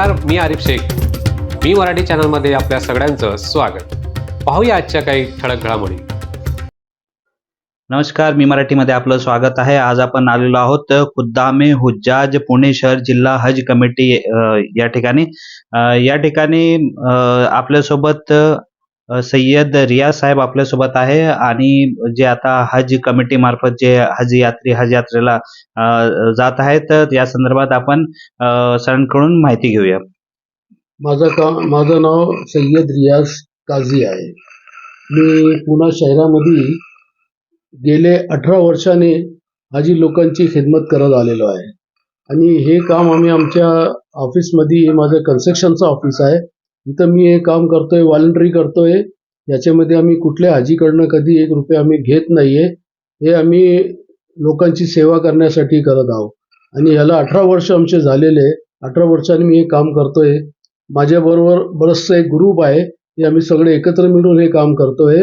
नमस्कार मी आरिफ शेख. मी मराठी चॅनलमध्ये आपल्या सगळ्यांचं स्वागत. पाहूया आजच्या काही ठळक घडामोडी. नमस्कार मी मराठीमध्ये आपलं स्वागत आहे. आज आपण आलेलो आहोत खुद्दामे हुज्जाज पुणे शहर जिल्हा हज कमिटी या ठिकाणी. या ठिकाणी आपल्यासोबत सय्यद रियाज साहेब आपल्यासोबत आहे आणि जे आता हज कमिटी मार्फत जे हज यात्री हज यात्रेला जात आहेत तर या संदर्भात आपण सरांकडून माहिती घेऊया. माझं का माझं नाव सय्यद रियाज काझी आहे. मी पुणे शहरामध्ये गेले अठरा वर्षाने हाजी लोकांची खिदमत करत आलेलो आहे. आणि हे काम आम्ही आमच्या ऑफिसमध्ये हे माझं कन्स्ट्रक्शनचं ऑफिस आहे. इथं मी हे काम करतोय व्हॉलंटरी करतोय. याच्यामध्ये आम्ही कुठल्या हाजीकडनं कधी एक रुपये आम्ही घेत नाहीये. हे आम्ही लोकांची सेवा करण्यासाठी करत आहोत. आणि ह्याला अठरा वर्ष आमचे झालेले आहे. अठरा वर्षांनी मी हे काम करतोय. माझ्याबरोबर बरंचसं एक ग्रुप आहे. हे आम्ही सगळे एकत्र मिळून हे काम करतोय.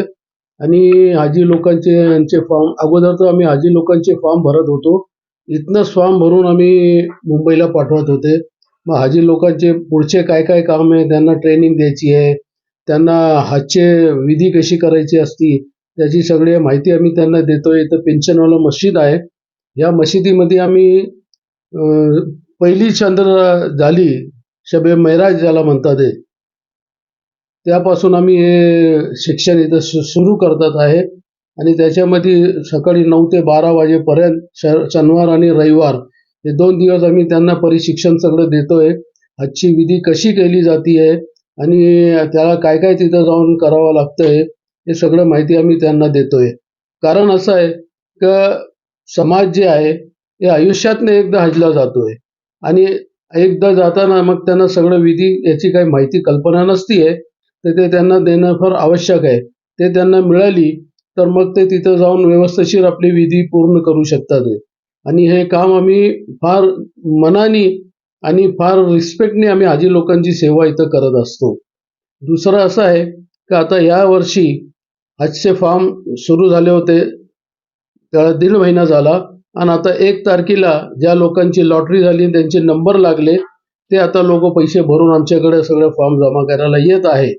आणि हाजी लोकांचे यांचे फॉर्म अगोदर तर आम्ही हाजी लोकांचे फॉर्म भरत होतो. इथनंच फॉर्म भरून आम्ही मुंबईला पाठवत होते. मग हाजी लोकांचे पुढचे काय काय काम आहे त्यांना ट्रेनिंग द्यायची आहे त्यांना हातचे विधी कशी करायची असती त्याची सगळी माहिती आम्ही त्यांना देतोय. इथं पेन्शनवाला मशीद आहे. या मशिदीमध्ये आम्ही अं, पहिली चंद्र झाली शबे मैराज ज्याला म्हणतात ते त्यापासून आम्ही हे शिक्षण इथं सुरू करतात आहे. आणि त्याच्यामध्ये सकाळी नऊ ते बारा वाजेपर्यंत श शनिवार आणि रविवार हे दोन दिवस आम्ही त्यांना प्रशिक्षण सगळं देतोय. आजची विधी कशी केली जाती आणि त्याला काय काय तिथं जाऊन करावं लागतंय हे सगळं माहिती आम्ही त्यांना देतोय. कारण असं आहे का समाज जे आहे हे आयुष्यातनं एकदा हजला जातोय. आणि एकदा जाताना मग त्यांना सगळं विधी याची काही माहिती कल्पना नसतीये तर ते त्यांना देणं फार आवश्यक आहे. ते त्यांना मिळाली तर मग ते तिथं जाऊन व्यवस्थिशीर आपली विधी पूर्ण करू शकतात. आणि हे काम आम्ही फार मनाने आणि फार रिस्पेक्टने आम्ही आजी लोकांची सेवा इथं करत असतो. दुसरं असं आहे की आता या वर्षी हजचे फॉर्म सुरू झाले होते. त्याला दीड महिना झाला आणि आता एक तारखेला ज्या लोकांची लॉटरी झाली त्यांचे नंबर लागले ते आता लोक पैसे भरून आमच्याकडे सगळं फॉर्म जमा करायला येत आहे.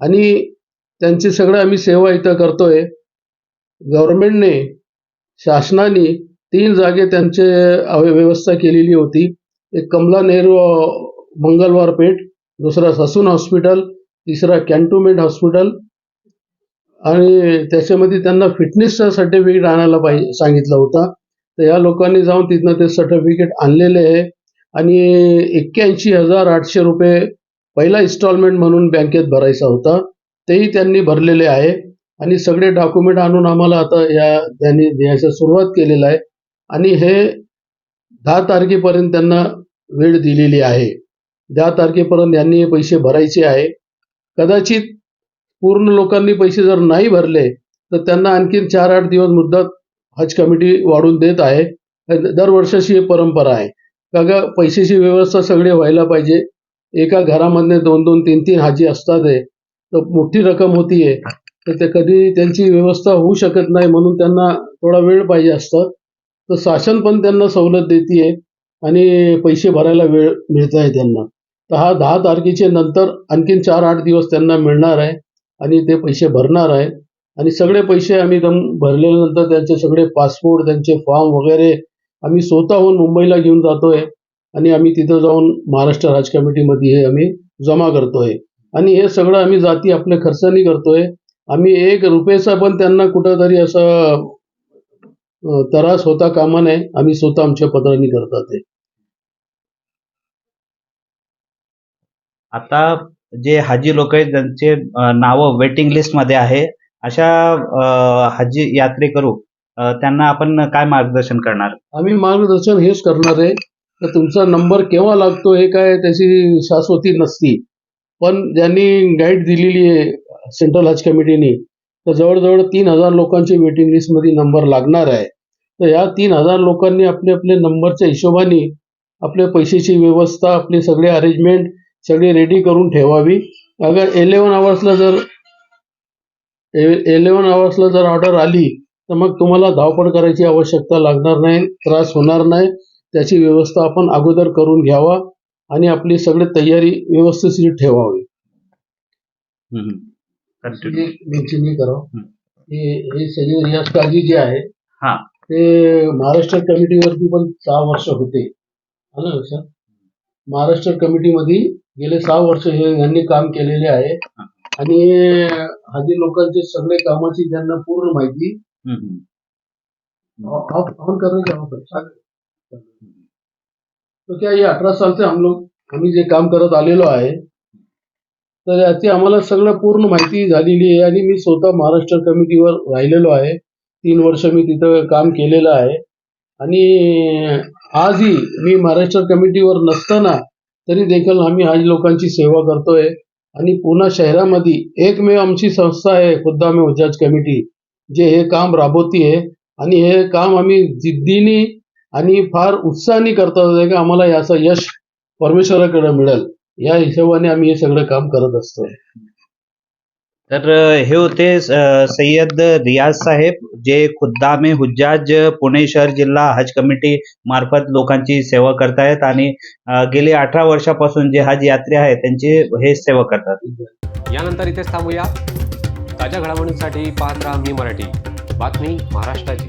आणि त्यांची सगळं आम्ही सेवा इथं करतोय. गव्हर्नमेंटने शासनाने तीन जागे त्यांचे अव- व्यवस्था केलेली होती. एक कमला नेहरू मंगलवार पेठ दुसरा ससून हॉस्पिटल तिसरा कॅन्टोमेंट हॉस्पिटल आणि त्याच्यामध्ये त्यांना फिटनेसचा सर्टिफिकेट आणायला पाहिजे सांगितलं होता. तर या लोकांनी जाऊन तिथनं ते सर्टिफिकेट आणलेले आहे आणि एक्क्याऐंशी हजार आठशे रुपये पहिला इन्स्टॉलमेंट म्हणून बँकेत भरायचा होता. तेही त्यांनी भरलेले आहे आणि सगळे डॉक्युमेंट आणून आम्हाला आता या त्यांनी द्यायचा सुरुवात केलेलं आहे. आणि हे दहा तारखेपर्यंत त्यांना वेळ दिलेली आहे. दहा तारखेपर्यंत यांनी हे पैसे भरायचे आहे. कदाचित पूर्ण लोकांनी पैसे जर नाही भरले तर त्यांना आणखीन चार आठ दिवस मुद्दत हज कमिटी वाढून देत आहे. दरवर्षाची ही परंपरा आहे. का ग पैशाची व्यवस्था सगळी व्हायला पाहिजे. एका घरामधले दोन दोन तीन तीन हाजी असतात आहे तर मोठी रक्कम होतीये. तर ते कधी त्यांची व्यवस्था होऊ शकत नाही म्हणून त्यांना थोडा वेळ पाहिजे असतं. तर शासन पण त्यांना सवलत देते आणि पैसे भरायला वेळ मिळत आहे त्यांना. तर हा दहा तारखेचे नंतर आणखीन चार आठ दिवस त्यांना मिळणार आहे आणि ते पैसे भरणार आहे. आणि सगळे पैसे आम्ही दम भरल्यानंतर त्यांचे सगळे पासपोर्ट त्यांचे फॉर्म वगैरे आम्ही स्वतःहून मुंबईला घेऊन जातोय आणि आम्ही तिथं जाऊन महाराष्ट्र राज कमिटीमध्ये हे आम्ही जमा करतोय. आणि हे सगळं आम्ही जाती आपल्या खर्चानी करतोय. आम्ही एक रुपयाचा पण त्यांना कुठंतरी असं अं, त्रास होता कामा नये आम्ही स्वतः आमच्या पत्रांनी करतात हे आता जे हाजी लोक आहेत ज्यांचे नावं वेटिंग लिस्टमध्ये आहे. अशा हाजी यात्रेकरू त्यांना आपण काय मार्गदर्शन करणार? आम्ही मार्गदर्शन हेच करणार आहे तर तुमचा नंबर केव्हा लागतो हे काय त्याची शाश्वती नसती. पण ज्यांनी गाईड दिलेली आहे सेंट्रल हज कमिटीने तर जवळजवळ तीन हजार लोकांचे वेटिंग लिस्टमध्ये नंबर लागणार आहे. तर या तीन हजार लोकांनी आपले आपले नंबरच्या हिशोबाने आपल्या पैशाची व्यवस्था आपले सगळे अरेंजमेंट सगळे रेडी करून ठेवावी अगर इलेवन आवर्सला जर इलेवन आवर्सला जर ऑर्डर आली तर मग तुम्हाला धावपळ करायची आवश्यकता लागणार नाही त्रास होणार नाही त्याची व्यवस्था आपण अगोदर करून घ्यावा आणि आपली सगळी तयारी व्यवस्थित ठेवावी. मेन्शन करावं हं. सय्यद रियाज काझी जे आहे हा. ते महाराष्ट्र कमिटीवरती पण सहा वर्ष होते. आलं लक्षात महाराष्ट्र कमिटीमध्ये गेले सहा वर्ष हे यांनी काम केलेले आहे. आणि हाजी लोकांचे सगळे कामाची त्यांना पूर्ण माहिती हम्म. ऑन अठरा साल से हम लोग आम्ही जे काम करत आलेलो आहे तर याची आम्हाला सगळं पूर्ण माहिती झालेली आहे. आणि मी स्वतः महाराष्ट्र कमिटीवर राहिलेलो आहे. तीन वर्ष मी तिथं काम केलेलं आहे. आणि आजही मी महाराष्ट्र कमिटीवर नसताना तरी देखील आम्ही आज लोकांची सेवा करतोय. आणि पुन्हा शहरामध्ये एकमेव आमची संस्था आहे खुद्दामे उजाज कमिटी जे हे काम राबवती आहे आणि हे काम आम्ही जिद्दीने आणि फार उत्साहाने करतो की आम्हाला याचं यश परमेश्वराकडे मिळेल. या हिशोबाने आम्ही हे सगळं काम करत असतो. तर हे होते सय्यद रियाज साहेब जे खुद्दामे हुज्जाज पुणे शहर जिल्हा हज कमिटी मार्फत लोकांची सेवा करतायत आणि गेली अठरा वर्षापासून जे हज यात्री आहेत त्यांची हे सेवा करतात. यानंतर इथेच थांबूया. ताज्या घडामोडींसाठी पाहत राहा मी मराठी. बातमी महाराष्ट्राची.